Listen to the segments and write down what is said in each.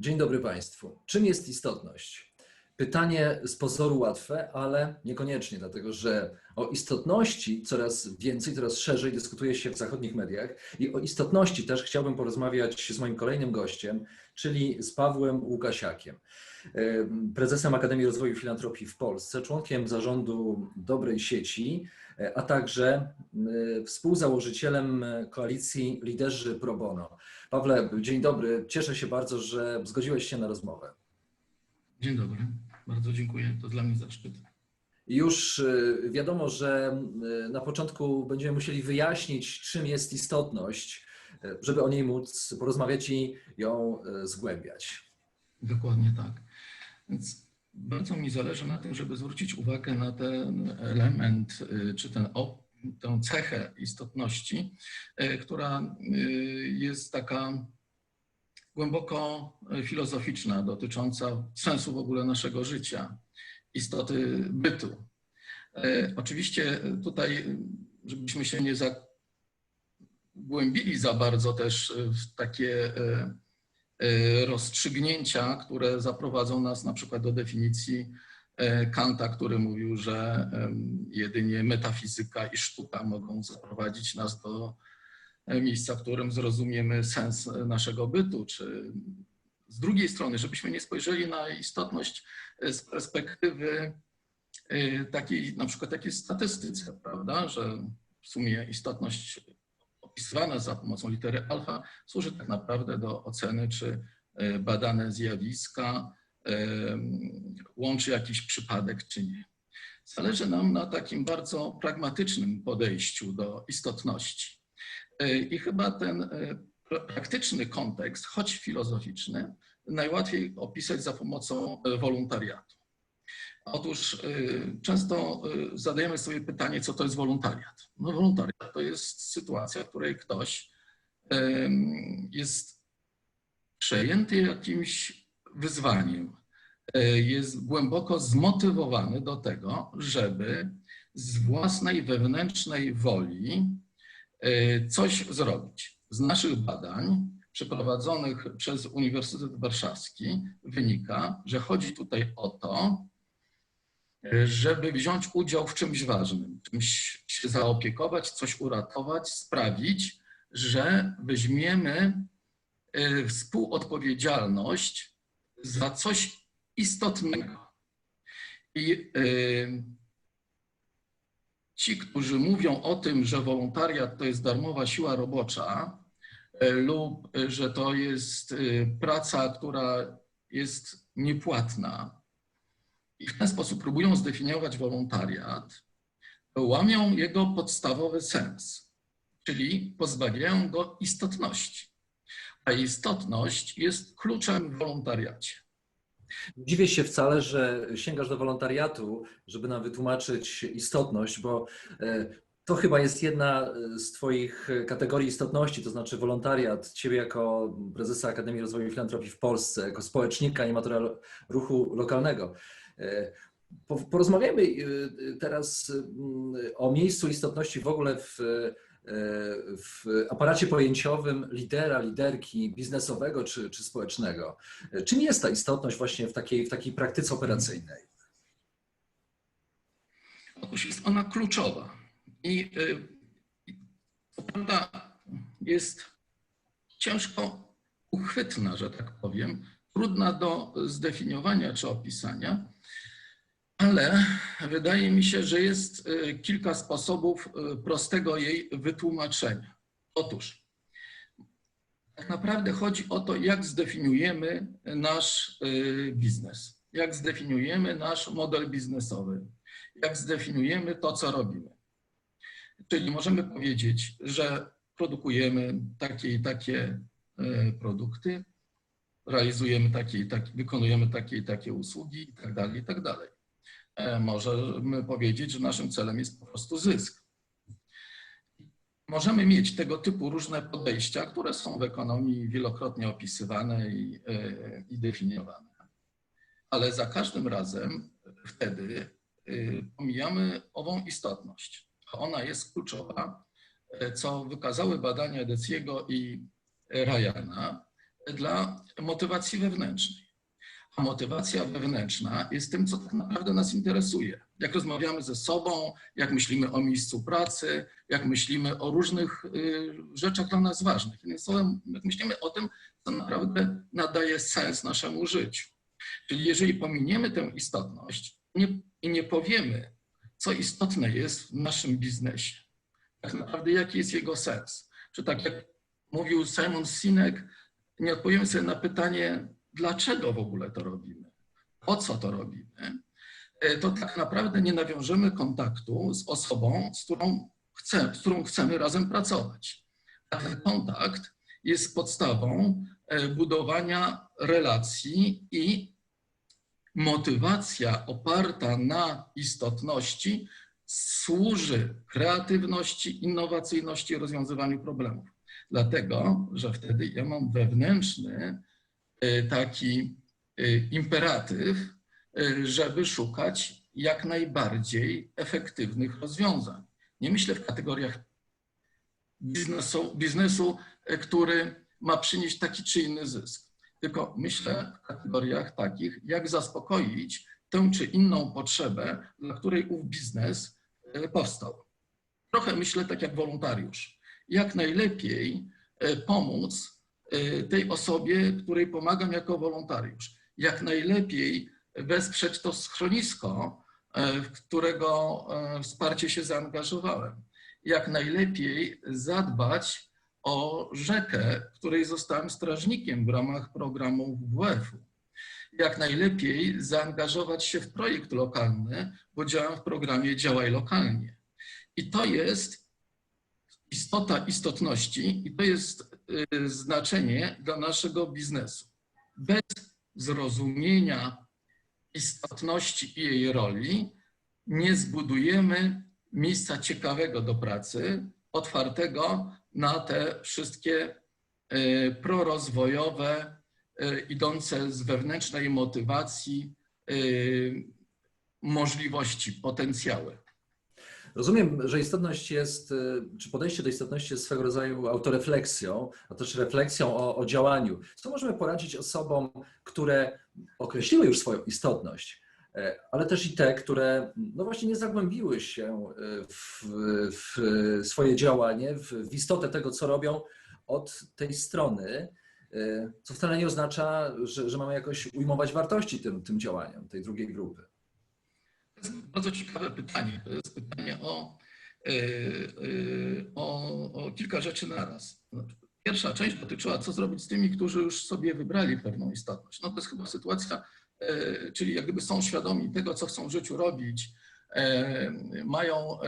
Dzień dobry Państwu. Czym jest istotność? Pytanie z pozoru łatwe, ale niekoniecznie, dlatego że o istotności coraz więcej, coraz szerzej dyskutuje się w zachodnich mediach i o istotności też chciałbym porozmawiać z moim kolejnym gościem, czyli z Pawłem Łukasiakiem, prezesem Akademii Rozwoju Filantropii w Polsce, członkiem zarządu Dobrej Sieci, a także współzałożycielem koalicji Liderzy Pro Bono. Pawle, dzień dobry. Cieszę się bardzo, że zgodziłeś się na rozmowę. Dzień dobry. Bardzo dziękuję. To dla mnie zaszczyt. Już wiadomo, że na początku będziemy musieli wyjaśnić, czym jest istotność, żeby o niej móc porozmawiać i ją zgłębiać. Dokładnie tak. Więc bardzo mi zależy na tym, żeby zwrócić uwagę na ten element, czy ten, tę cechę istotności, która jest taka głęboko filozoficzna, dotycząca sensu w ogóle naszego życia, istoty bytu. Oczywiście tutaj, żebyśmy się nie zagłębili za bardzo też w takie rozstrzygnięcia, które zaprowadzą nas na przykład do definicji Kanta, który mówił, że jedynie metafizyka i sztuka mogą zaprowadzić nas do miejsca, w którym zrozumiemy sens naszego bytu, czy z drugiej strony, żebyśmy nie spojrzeli na istotność z perspektywy takiej, na przykład takiej statystyce, prawda, że w sumie istotność opisywana za pomocą litery alfa służy tak naprawdę do oceny, czy badane zjawiska łączy jakiś przypadek, czy nie. Zależy nam na takim bardzo pragmatycznym podejściu do istotności. I chyba ten praktyczny kontekst, choć filozoficzny, najłatwiej opisać za pomocą wolontariatu. Otóż często zadajemy sobie pytanie, co to jest wolontariat. No wolontariat to jest sytuacja, w której ktoś jest przejęty jakimś wyzwaniem, jest głęboko zmotywowany do tego, żeby z własnej wewnętrznej woli coś zrobić. Z naszych badań przeprowadzonych przez Uniwersytet Warszawski wynika, że chodzi tutaj o to, żeby wziąć udział w czymś ważnym, czymś się zaopiekować, coś uratować, sprawić, że weźmiemy współodpowiedzialność za coś istotnego. I ci, którzy mówią o tym, że wolontariat to jest darmowa siła robocza lub że to jest praca, która jest niepłatna i w ten sposób próbują zdefiniować wolontariat, łamią jego podstawowy sens, czyli pozbawiają go istotności. A istotność jest kluczem w wolontariacie. Dziwię się wcale, że sięgasz do wolontariatu, żeby nam wytłumaczyć istotność, bo to chyba jest jedna z Twoich kategorii istotności, to znaczy wolontariat. Ciebie jako prezesa Akademii Rozwoju i Filantropii w Polsce, jako społecznika, animatora ruchu lokalnego. Porozmawiajmy teraz o miejscu istotności w ogóle w, w aparacie pojęciowym lidera, liderki biznesowego czy, czy społecznego. Czym jest ta istotność właśnie w takiej, w takiej praktyce operacyjnej? Otóż jest ona kluczowa i prawda jest ciężko uchwytna, że tak powiem, trudna do zdefiniowania czy opisania, ale wydaje mi się, że jest kilka sposobów prostego jej wytłumaczenia. Otóż, tak naprawdę chodzi o to, jak zdefiniujemy nasz biznes, jak zdefiniujemy nasz model biznesowy, jak zdefiniujemy to, co robimy. Czyli możemy powiedzieć, że produkujemy takie i takie produkty, realizujemy takie i takie, wykonujemy takie i takie usługi i tak dalej, i tak dalej. Możemy powiedzieć, że naszym celem jest po prostu zysk. Możemy mieć tego typu różne podejścia, które są w ekonomii wielokrotnie opisywane i, i definiowane. Ale za każdym razem wtedy pomijamy ową istotność. Ona jest kluczowa, co wykazały badania Deciego i Ryana, dla motywacji wewnętrznej. A motywacja wewnętrzna jest tym, co tak naprawdę nas interesuje. Jak rozmawiamy ze sobą, jak myślimy o miejscu pracy, jak myślimy o różnych y, rzeczach dla nas ważnych. Innymi słowy, jak myślimy o tym, co naprawdę nadaje sens naszemu życiu. Czyli jeżeli pominiemy tę istotność nie, i nie powiemy, co istotne jest w naszym biznesie, tak naprawdę jaki jest jego sens, czy tak jak mówił Simon Sinek, nie odpowiemy sobie na pytanie, dlaczego w ogóle to robimy, po co to robimy, e, to tak naprawdę nie nawiążemy kontaktu z osobą, z którą, chce, z którą chcemy razem pracować. A ten kontakt jest podstawą e, budowania relacji i motywacja oparta na istotności służy kreatywności, innowacyjności rozwiązywaniu problemów. Dlatego, że wtedy ja mam wewnętrzny taki y, imperatyw, y, żeby szukać jak najbardziej efektywnych rozwiązań. Nie myślę w kategoriach biznesu, biznesu który ma przynieść taki czy inny zysk, tylko myślę w kategoriach takich, jak zaspokoić tę czy inną potrzebę, dla której ów biznes powstał. Trochę myślę tak jak wolontariusz jak najlepiej e, pomóc e, tej osobie, której pomagam jako wolontariusz. Jak najlepiej wesprzeć to schronisko, e, w którego wsparcie się zaangażowałem. Jak najlepiej zadbać o rzekę, której zostałem strażnikiem w ramach programu WWF-u. Jak najlepiej zaangażować się w projekt lokalny, bo działam w programie Działaj Lokalnie. I to jest istota istotności i to jest y, znaczenie dla naszego biznesu. Bez zrozumienia istotności i jej roli nie zbudujemy miejsca ciekawego do pracy, otwartego na te wszystkie y, prorozwojowe, y, idące z wewnętrznej motywacji możliwości, potencjały. Rozumiem, że istotność jest, y, czy podejście do istotności jest swego rodzaju autorefleksją, a też refleksją o, o działaniu. Co możemy poradzić osobom, które określiły już swoją istotność, e, ale też i te, które no właśnie nie zagłębiły się e, w, w swoje działanie, w, w istotę tego, co robią od tej strony, e, co wcale nie oznacza, że, że mamy jakoś ujmować wartości tym, tym działaniom, tej drugiej grupy. To jest bardzo ciekawe pytanie. To jest pytanie o, e, e, o, o kilka rzeczy naraz. Pierwsza część dotyczyła, co zrobić z tymi, którzy już sobie wybrali pewną istotność. No to jest chyba sytuacja, e, czyli jak gdyby są świadomi tego, co chcą w życiu robić, mają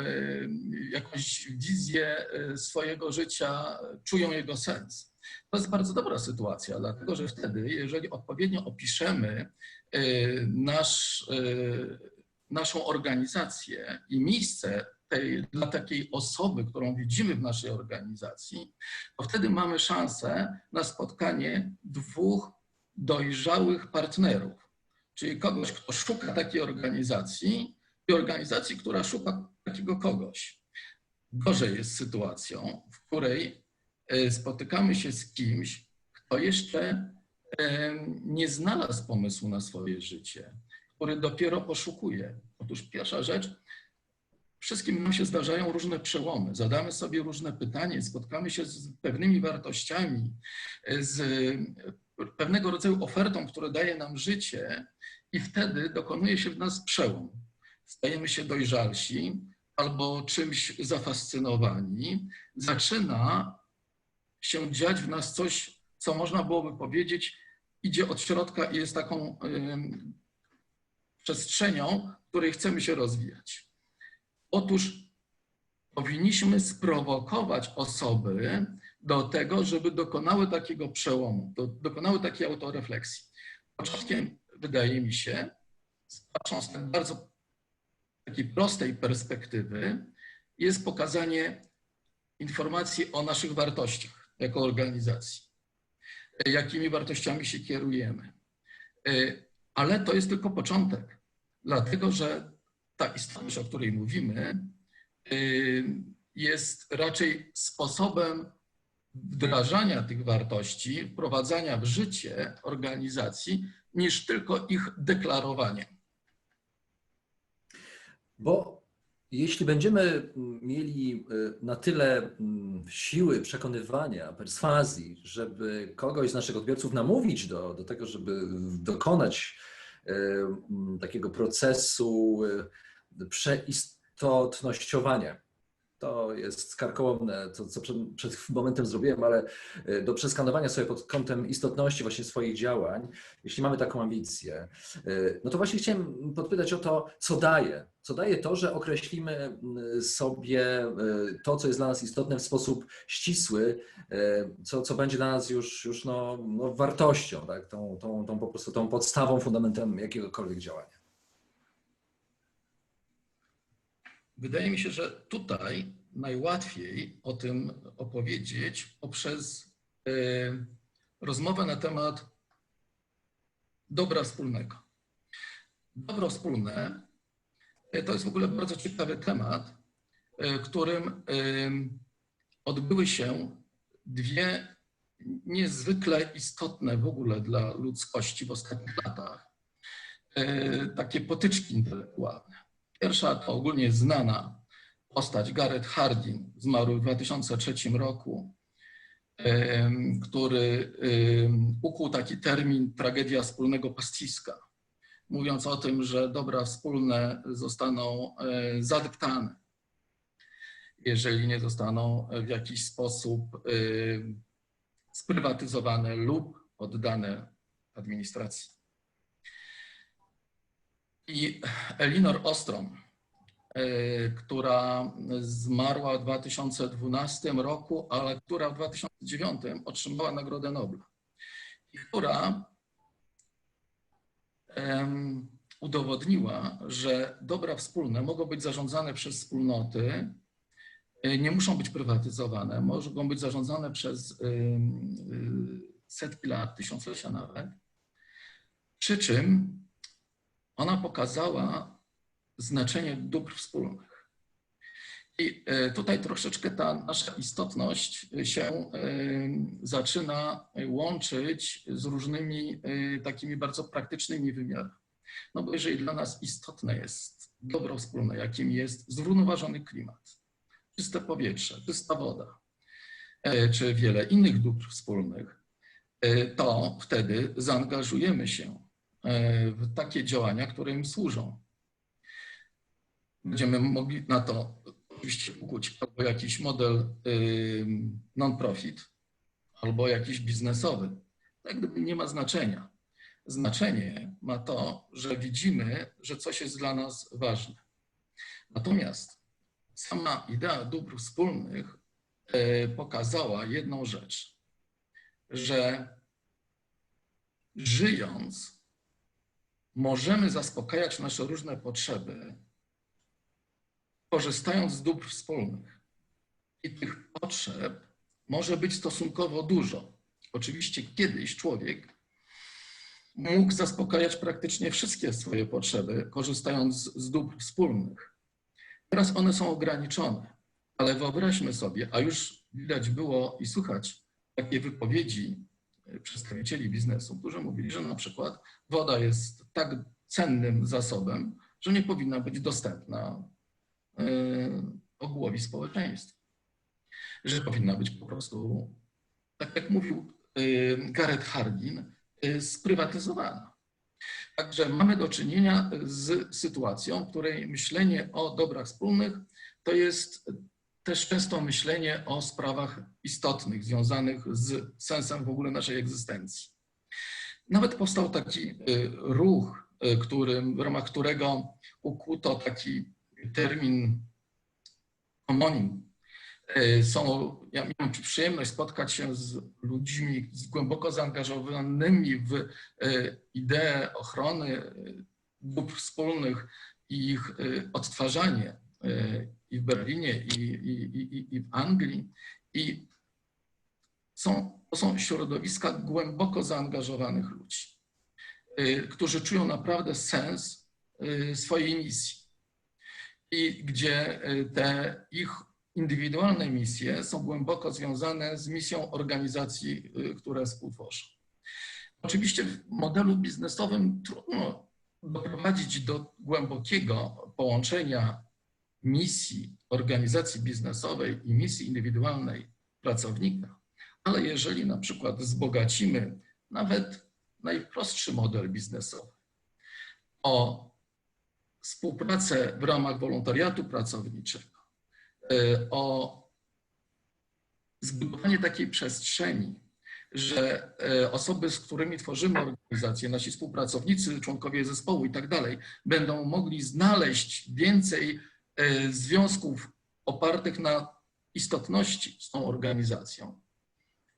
jakąś wizję swojego życia, czują jego sens. To jest bardzo dobra sytuacja, dlatego że wtedy, jeżeli odpowiednio opiszemy nasz naszą organizację i miejsce tej, dla takiej osoby, którą widzimy w naszej organizacji, to wtedy mamy szansę na spotkanie dwóch dojrzałych partnerów, czyli kogoś, kto szuka takiej organizacji i organizacji, która szuka takiego kogoś. Gorzej jest sytuacją, w której e, spotykamy się z kimś, kto jeszcze e, nie znalazł pomysłu na swoje życie, który dopiero poszukuje. Otóż pierwsza rzecz, wszystkim nam się zdarzają różne przełomy. Zadamy sobie różne pytania, spotkamy się z pewnymi wartościami, z pewnego rodzaju ofertą, która daje nam życie, i wtedy dokonuje się w nas przełom. Stajemy się dojrzalsi albo czymś zafascynowani. Zaczyna się dziać w nas coś, co można byłoby powiedzieć, idzie od środka i jest taką przestrzenią, w której chcemy się rozwijać. Otóż powinniśmy sprowokować osoby do tego, żeby dokonały takiego przełomu, do, dokonały takiej autorefleksji. Początkiem wydaje mi się, patrząc z tak bardzo takiej prostej perspektywy, jest pokazanie informacji o naszych wartościach jako organizacji, jakimi wartościami się kierujemy. Ale to jest tylko początek dlatego że ta istotność, o której mówimy, y, jest raczej sposobem wdrażania tych wartości, wprowadzania w życie organizacji, niż tylko ich deklarowanie. Bo jeśli będziemy mm, mieli y, na tyle mm, siły przekonywania, perswazji, żeby kogoś z naszych odbiorców namówić do, do tego, żeby dokonać y, mm, takiego procesu y, przeistotnościowania, to jest karkołomne, to co przed, przed momentem zrobiłem, ale y, do przeskanowania sobie pod kątem istotności właśnie swoich działań, jeśli mamy taką ambicję, y, no to właśnie chciałem podpytać o to, co daje. Co daje to, że określimy y, sobie to, co jest dla nas istotne w sposób ścisły, co, co będzie dla nas już, już no, no wartością, tak? tą, tą, tą po prostu tą podstawą, fundamentem jakiegokolwiek działania. Wydaje mi się, że tutaj najłatwiej o tym opowiedzieć poprzez y, rozmowę na temat dobra wspólnego. Dobro wspólne y, to jest w ogóle bardzo ciekawy temat, y, którym odbyły się dwie niezwykle istotne w ogóle dla ludzkości w ostatnich latach takie potyczki intelektualne. Pierwsza to ogólnie znana postać Gareth Hardin, zmarły w 2003 roku, który ukuł taki termin tragedia wspólnego pastwiska, mówiąc o tym, że dobra wspólne zostaną e, zadeptane, jeżeli nie zostaną w jakiś sposób sprywatyzowane lub oddane administracji. I Elinor Ostrom, e, która zmarła w 2012 roku, ale która w 2009 otrzymała Nagrodę Nobla. I która udowodniła, że dobra wspólne mogą być zarządzane przez wspólnoty, e, nie muszą być prywatyzowane, mogą być zarządzane przez setki lat, tysiąclecia nawet. Przy czym ona pokazała znaczenie dóbr wspólnych. I e, tutaj troszeczkę ta nasza istotność się e, zaczyna łączyć z różnymi e, takimi bardzo praktycznymi wymiarami. No bo jeżeli dla nas istotne jest dobro wspólne, jakim jest zrównoważony klimat, czyste powietrze, czysta woda, czy wiele innych dóbr wspólnych, to wtedy zaangażujemy się takie działania, które im służą. Będziemy mogli na to oczywiście ukuć albo jakiś model non-profit, albo jakiś biznesowy. Tak gdyby nie ma znaczenia. Znaczenie ma to, że widzimy, że coś jest dla nas ważne. Natomiast sama idea dóbr wspólnych e, pokazała jedną rzecz, że żyjąc możemy zaspokajać nasze różne potrzeby, korzystając z dóbr wspólnych. I tych potrzeb może być stosunkowo dużo. Oczywiście kiedyś człowiek mógł zaspokajać praktycznie wszystkie swoje potrzeby, korzystając z dóbr wspólnych. Teraz one są ograniczone, ale wyobraźmy sobie, a już widać było i słychać takie wypowiedzi przedstawicieli biznesu, którzy mówili, że na przykład woda jest tak cennym zasobem, że nie powinna być dostępna e, ogółowi społeczeństwa. Że powinna być po prostu, tak jak mówił e, Gareth Hardin, e, sprywatyzowana. Także mamy do czynienia z sytuacją, w której myślenie o dobrach wspólnych to jest też często myślenie o sprawach istotnych, związanych z sensem w ogóle naszej egzystencji. Nawet powstał taki y, ruch, y, który, w ramach którego ukuto taki termin homonim. Y, są, ja miałem przyjemność spotkać się z ludźmi z głęboko zaangażowanymi w ideę ochrony dóbr wspólnych i ich odtwarzanie i w Berlinie, i, i, i, i w Anglii. I są, to są środowiska głęboko zaangażowanych ludzi, y, którzy czują naprawdę sens y, swojej misji i gdzie y, te ich indywidualne misje są głęboko związane z misją organizacji, które współtworzą. Oczywiście w modelu biznesowym trudno doprowadzić do głębokiego połączenia misji organizacji biznesowej i misji indywidualnej pracownika, ale jeżeli na przykład wzbogacimy nawet najprostszy model biznesowy o współpracę w ramach wolontariatu pracowniczego, y, o zbudowanie takiej przestrzeni, że e, osoby, z którymi tworzymy organizację, nasi współpracownicy, członkowie zespołu i tak dalej, będą mogli znaleźć więcej związków opartych na istotności z tą organizacją,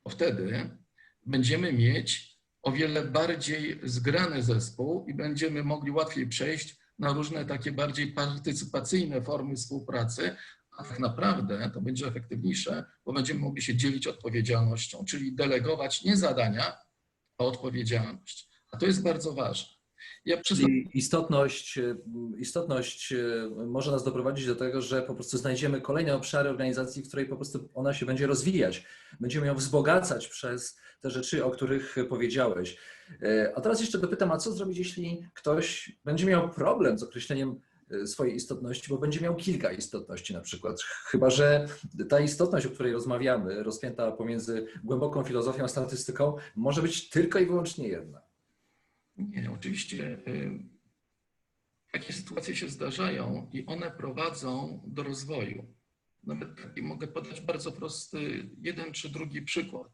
to wtedy będziemy mieć o wiele bardziej zgrany zespół i będziemy mogli łatwiej przejść na różne takie bardziej partycypacyjne formy współpracy, a tak naprawdę to będzie efektywniejsze, bo będziemy mogli się dzielić odpowiedzialnością, czyli delegować nie zadania, a odpowiedzialność. A to jest bardzo ważne. Ja przyznam, istotność, y, istotność y, może nas doprowadzić do tego, że po prostu znajdziemy kolejne obszary organizacji, w której po prostu ona się będzie rozwijać. Będziemy ją wzbogacać przez te rzeczy, o których powiedziałeś. Y, A teraz jeszcze dopytam, a co zrobić, jeśli ktoś będzie miał problem z określeniem swojej istotności, bo będzie miał kilka istotności na przykład. Chyba, że ta istotność, o której rozmawiamy, rozpięta pomiędzy głęboką filozofią a statystyką, może być tylko i wyłącznie jedna. Nie, oczywiście y, takie sytuacje się zdarzają i one prowadzą do rozwoju. Nawet taki mogę podać bardzo prosty jeden czy drugi przykład.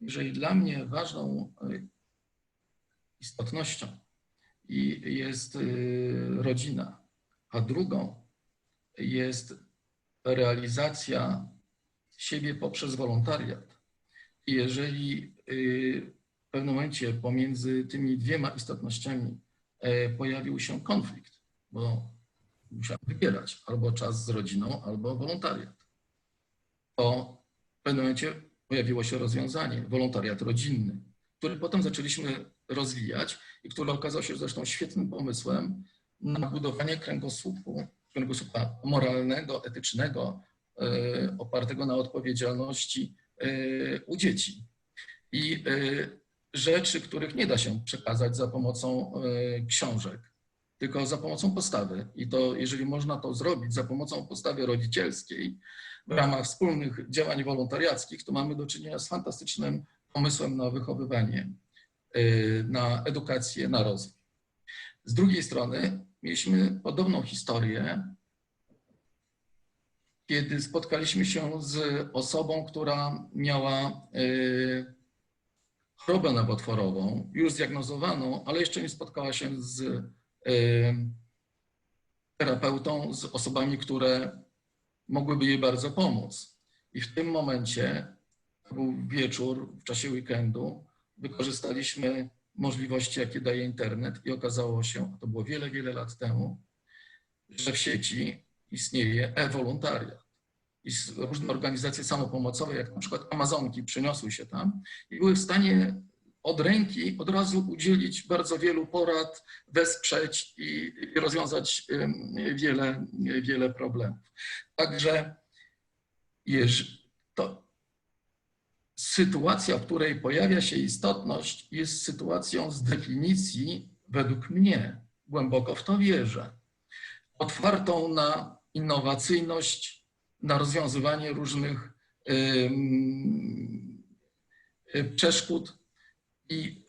Jeżeli dla mnie ważną y, istotnością i jest y, rodzina, a drugą jest realizacja siebie poprzez wolontariat. I jeżeli pewnym momencie pomiędzy tymi dwiema istotnościami e, pojawił się konflikt, bo musiałem wybierać albo czas z rodziną, albo wolontariat, to w pewnym momencie pojawiło się rozwiązanie, wolontariat rodzinny, który potem zaczęliśmy rozwijać i który okazał się zresztą świetnym pomysłem na budowanie kręgosłupu, kręgosłupa moralnego, etycznego, e, opartego na odpowiedzialności e, u dzieci. I rzeczy, których nie da się przekazać za pomocą e, książek, tylko za pomocą postawy. I to, jeżeli można to zrobić za pomocą postawy rodzicielskiej w ramach wspólnych działań wolontariackich, to mamy do czynienia z fantastycznym pomysłem na wychowywanie, e, na edukację, na rozwój. Z drugiej strony mieliśmy podobną historię, kiedy spotkaliśmy się z osobą, która miała e, chorobę nowotworową, już zdiagnozowaną, ale jeszcze nie spotkała się z e, terapeutą, z osobami, które mogłyby jej bardzo pomóc. I w tym momencie, to był wieczór w czasie weekendu, wykorzystaliśmy możliwości, jakie daje internet i okazało się, to było wiele, wiele lat temu, że w sieci istnieje e-wolontariat. I różne organizacje samopomocowe, jak na przykład Amazonki, przeniosły się tam i były w stanie od ręki od razu udzielić bardzo wielu porad, wesprzeć i, rozwiązać wiele, wiele problemów. Także to sytuacja, w której pojawia się istotność, jest sytuacją z definicji, według mnie, głęboko w to wierzę, otwartą na innowacyjność, na rozwiązywanie różnych przeszkód i,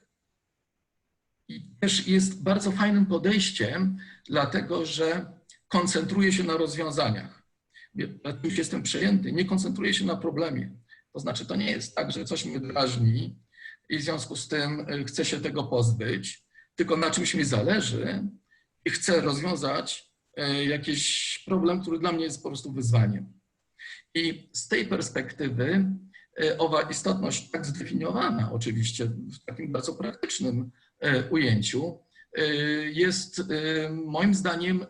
i też jest bardzo fajnym podejściem, dlatego że koncentruje się na rozwiązaniach. Już jestem przejęty, nie koncentruję się na problemie. To znaczy, to nie jest tak, że coś mnie drażni i w związku z tym y, chcę się tego pozbyć, tylko na czymś mi zależy i chcę rozwiązać y, jakiś problem, który dla mnie jest po prostu wyzwaniem. I z tej perspektywy e, owa istotność, tak zdefiniowana oczywiście w takim bardzo praktycznym e, ujęciu, e, jest moim zdaniem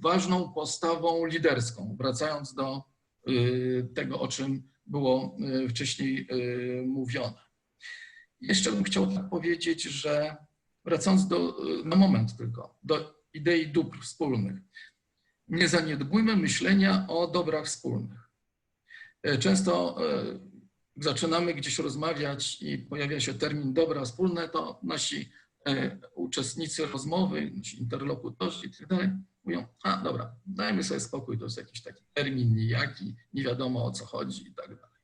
ważną postawą liderską, wracając do tego, o czym było wcześniej mówione. Jeszcze bym chciał tak powiedzieć, że wracając do, na moment tylko, do idei dóbr wspólnych, nie zaniedbujmy myślenia o dobrach wspólnych. E, Często e, zaczynamy gdzieś rozmawiać i pojawia się termin dobra wspólne, to nasi e, uczestnicy rozmowy, nasi interlokutorzy i tak dalej mówią, a dobra, dajmy sobie spokój, to jest jakiś taki termin nijaki, nie wiadomo o co chodzi i tak dalej.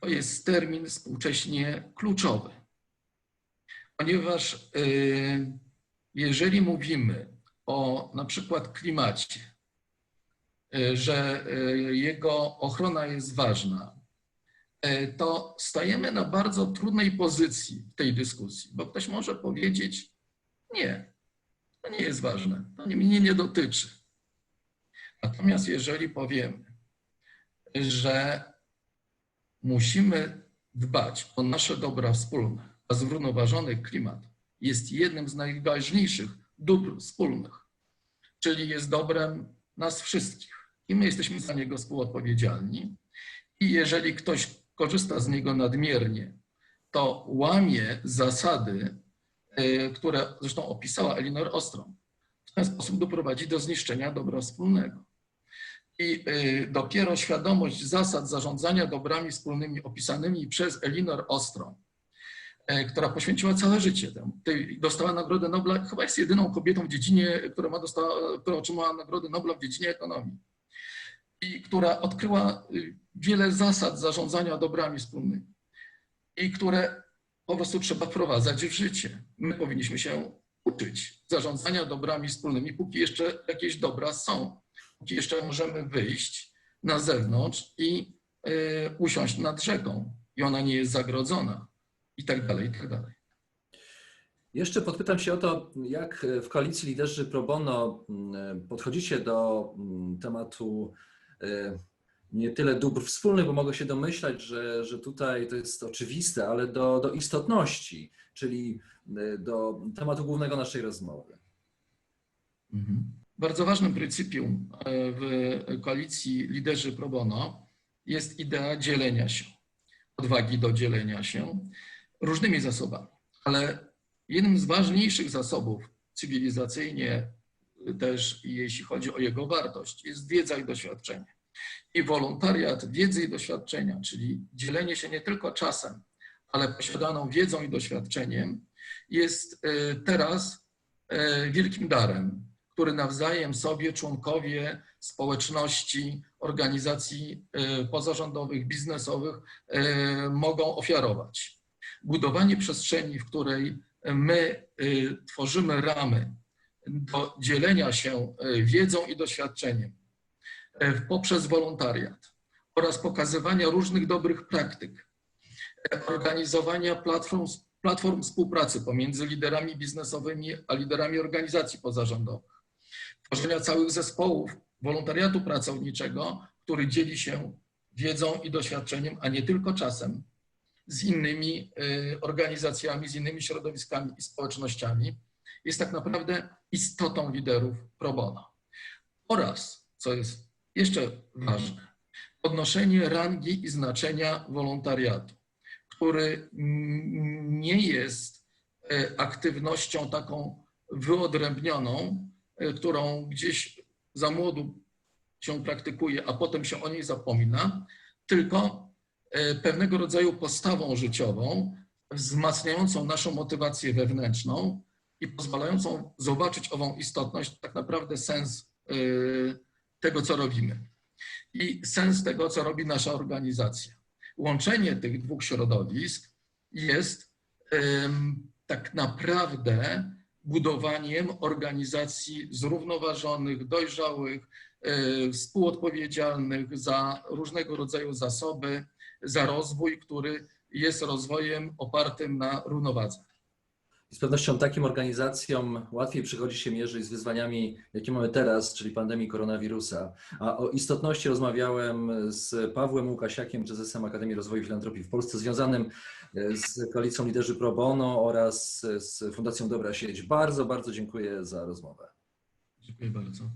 To jest termin współcześnie kluczowy, ponieważ jeżeli mówimy o na przykład klimacie, że e, jego ochrona jest ważna, e, to stajemy na bardzo trudnej pozycji w tej dyskusji, bo ktoś może powiedzieć: Nie, to nie jest ważne, to nie- mnie nie dotyczy. Natomiast jeżeli powiemy, że musimy dbać o nasze dobra wspólne, a zrównoważony klimat jest jednym z najważniejszych dóbr wspólnych, czyli jest dobrem nas wszystkich i my jesteśmy za niego współodpowiedzialni. I jeżeli ktoś korzysta z niego nadmiernie, to łamie zasady, y, które zresztą opisała Elinor Ostrom. W ten sposób doprowadzi do zniszczenia dobra wspólnego. I y, dopiero świadomość zasad zarządzania dobrami wspólnymi opisanymi przez Elinor Ostrom, y, która poświęciła całe życie temu. Dostała Nagrodę Nobla, chyba jest jedyną kobietą w dziedzinie, która, ma dostała, która otrzymała Nagrodę Nobla w dziedzinie ekonomii. I która odkryła y, wiele zasad zarządzania dobrami wspólnymi i które po prostu trzeba wprowadzać w życie. My powinniśmy się uczyć zarządzania dobrami wspólnymi, póki jeszcze jakieś dobra są, póki jeszcze możemy wyjść na zewnątrz i y, usiąść nad rzeką i ona nie jest zagrodzona i tak dalej, i tak dalej. Jeszcze podpytam się o to, jak w koalicji liderzy pro bono mm, podchodzicie do mm, tematu nie tyle dóbr wspólnych, bo mogę się domyślać, że, że tutaj to jest oczywiste, ale do, do istotności, czyli e, do tematu głównego naszej rozmowy. Bardzo ważnym pryncypium e, w koalicji liderzy pro bono jest idea dzielenia się, odwagi do dzielenia się różnymi zasobami. Ale jednym z ważniejszych zasobów cywilizacyjnie też, jeśli chodzi o jego wartość, jest wiedza i doświadczenie. I wolontariat wiedzy i doświadczenia, czyli dzielenie się nie tylko czasem, ale posiadaną wiedzą i doświadczeniem, jest e, teraz e, wielkim darem, który nawzajem sobie członkowie społeczności, organizacji e, pozarządowych, biznesowych mogą ofiarować. Budowanie przestrzeni, w której my tworzymy ramy do dzielenia się e, wiedzą i doświadczeniem e, poprzez wolontariat oraz pokazywania różnych dobrych praktyk, e, organizowania platform, platform współpracy pomiędzy liderami biznesowymi a liderami organizacji pozarządowych tworzenia całych zespołów wolontariatu pracowniczego, który dzieli się wiedzą i doświadczeniem, a nie tylko czasem, z innymi organizacjami, z innymi środowiskami i społecznościami, jest tak naprawdę istotą liderów pro bono. Oraz, co jest jeszcze ważne, podnoszenie rangi i znaczenia wolontariatu, który nie jest y, aktywnością taką wyodrębnioną, y, którą gdzieś za młodu się praktykuje, a potem się o niej zapomina, tylko y, pewnego rodzaju postawą życiową, wzmacniającą naszą motywację wewnętrzną i pozwalającą zobaczyć ową istotność, tak naprawdę sens y, tego, co robimy. I sens tego, co robi nasza organizacja. Łączenie tych dwóch środowisk jest tak naprawdę budowaniem organizacji zrównoważonych, dojrzałych, y, współodpowiedzialnych za różnego rodzaju zasoby, za rozwój, który jest rozwojem opartym na równowadze. I z pewnością takim organizacjom łatwiej przychodzi się mierzyć z wyzwaniami, jakie mamy teraz, czyli pandemii koronawirusa. A o istotności rozmawiałem z Pawłem Łukasiakiem, prezesem Akademii Rozwoju i Filantropii w Polsce, związanym z Koalicją Liderzy Pro Bono oraz z Fundacją Dobra Sieć. Bardzo, bardzo dziękuję za rozmowę. Dziękuję bardzo.